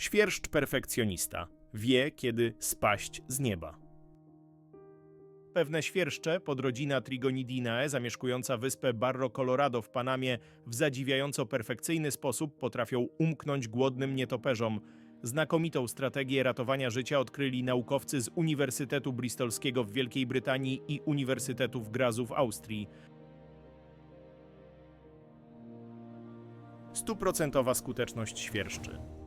Świerszcz perfekcjonista wie, kiedy spaść z nieba. Pewne świerszcze, podrodzina Trigonidinae, zamieszkująca wyspę Barro Colorado w Panamie, w zadziwiająco perfekcyjny sposób potrafią umknąć głodnym nietoperzom. Znakomitą strategię ratowania życia odkryli naukowcy z Uniwersytetu Bristolskiego w Wielkiej Brytanii i Uniwersytetu w Grazu w Austrii. Stuprocentowa skuteczność świerszczy.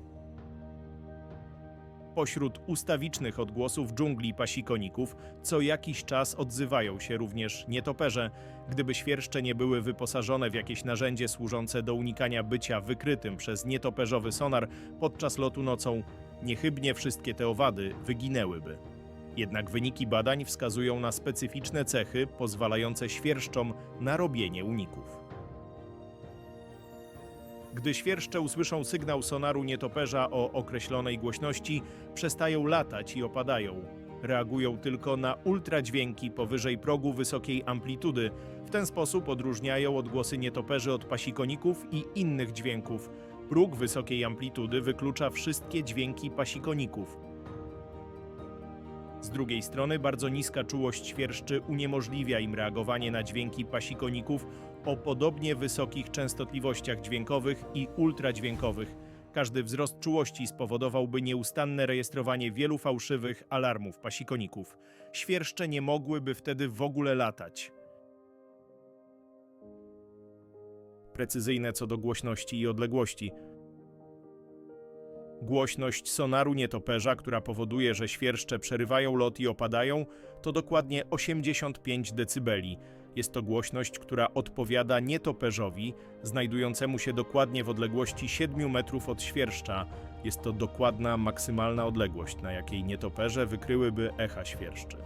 Pośród ustawicznych odgłosów dżungli pasikoników co jakiś czas odzywają się również nietoperze. Gdyby świerszcze nie były wyposażone w jakieś narzędzie służące do unikania bycia wykrytym przez nietoperzowy sonar podczas lotu nocą, niechybnie wszystkie te owady wyginęłyby. Jednak wyniki badań wskazują na specyficzne cechy pozwalające świerszczom na robienie uników. Gdy świerszcze usłyszą sygnał sonaru nietoperza o określonej głośności, przestają latać i opadają. Reagują tylko na ultradźwięki powyżej progu wysokiej amplitudy. W ten sposób odróżniają odgłosy nietoperzy od pasikoników i innych dźwięków. Próg wysokiej amplitudy wyklucza wszystkie dźwięki pasikoników. Z drugiej strony bardzo niska czułość świerszczy uniemożliwia im reagowanie na dźwięki pasikoników o podobnie wysokich częstotliwościach dźwiękowych i ultradźwiękowych. Każdy wzrost czułości spowodowałby nieustanne rejestrowanie wielu fałszywych alarmów pasikoników. Świerszcze nie mogłyby wtedy w ogóle latać. Precyzyjne co do głośności i odległości. Głośność sonaru nietoperza, która powoduje, że świerszcze przerywają lot i opadają, to dokładnie 85 dB. Jest to głośność, która odpowiada nietoperzowi, znajdującemu się dokładnie w odległości 7 metrów od świerszcza. Jest to dokładna, maksymalna odległość, na jakiej nietoperze wykryłyby echa świerszczy.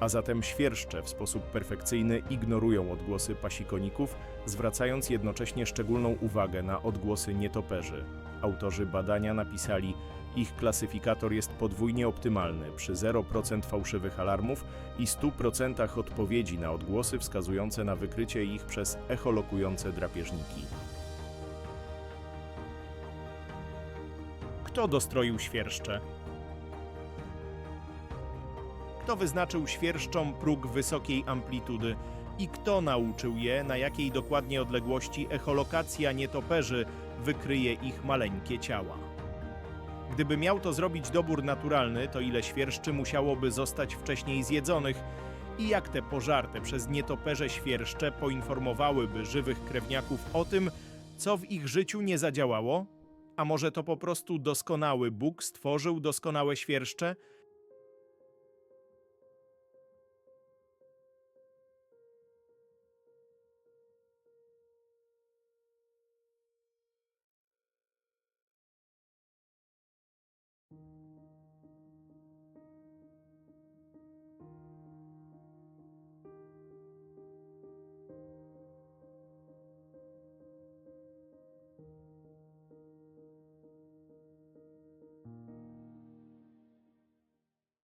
A zatem świerszcze w sposób perfekcyjny ignorują odgłosy pasikoników, zwracając jednocześnie szczególną uwagę na odgłosy nietoperzy. Autorzy badania napisali, ich klasyfikator jest podwójnie optymalny przy 0% fałszywych alarmów i 100% odpowiedzi na odgłosy wskazujące na wykrycie ich przez echolokujące drapieżniki. Kto dostroił świerszcze? Kto wyznaczył świerszczom próg wysokiej amplitudy i kto nauczył je, na jakiej dokładnie odległości echolokacja nietoperzy wykryje ich maleńkie ciała? Gdyby miał to zrobić dobór naturalny, to ile świerszczy musiałoby zostać wcześniej zjedzonych i jak te pożarte przez nietoperze świerszcze poinformowałyby żywych krewniaków o tym, co w ich życiu nie zadziałało? A może to po prostu doskonały Bóg stworzył doskonałe świerszcze,